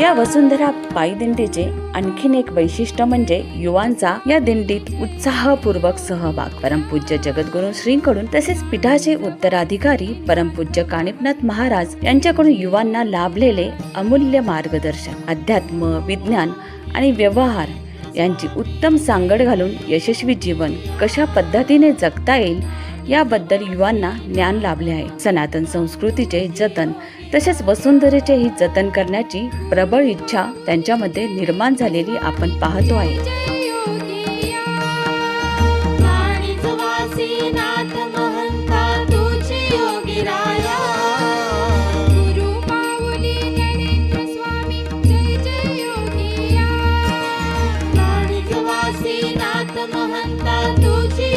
या वसुंधरा पायदिंडीचे आणखीन एक वैशिष्ट्य म्हणजे युवांचा या दिंडीत उत्साहपूर्वक सहभाग. परमपूज्य जगद्गुरू श्रींकडून तसेच पीठाचे उत्तराधिकारी परमपूज्य कानिपनाथ महाराज यांच्याकडून युवांना लाभलेले अमूल्य मार्गदर्शन अध्यात्म विज्ञान आणि व्यवहार यांची उत्तम सांगड घालून यशस्वी जीवन कशा पद्धतीने जगता येईल याबद्दल युवांना ज्ञान लाभले आहे. सनातन संस्कृतीचे जतन तसेच वसुंधरेचे ही जतन करण्याची प्रबळ इच्छा त्यांच्यामध्ये निर्माण झालेली आपण पाहतो आहे. महंता तुझी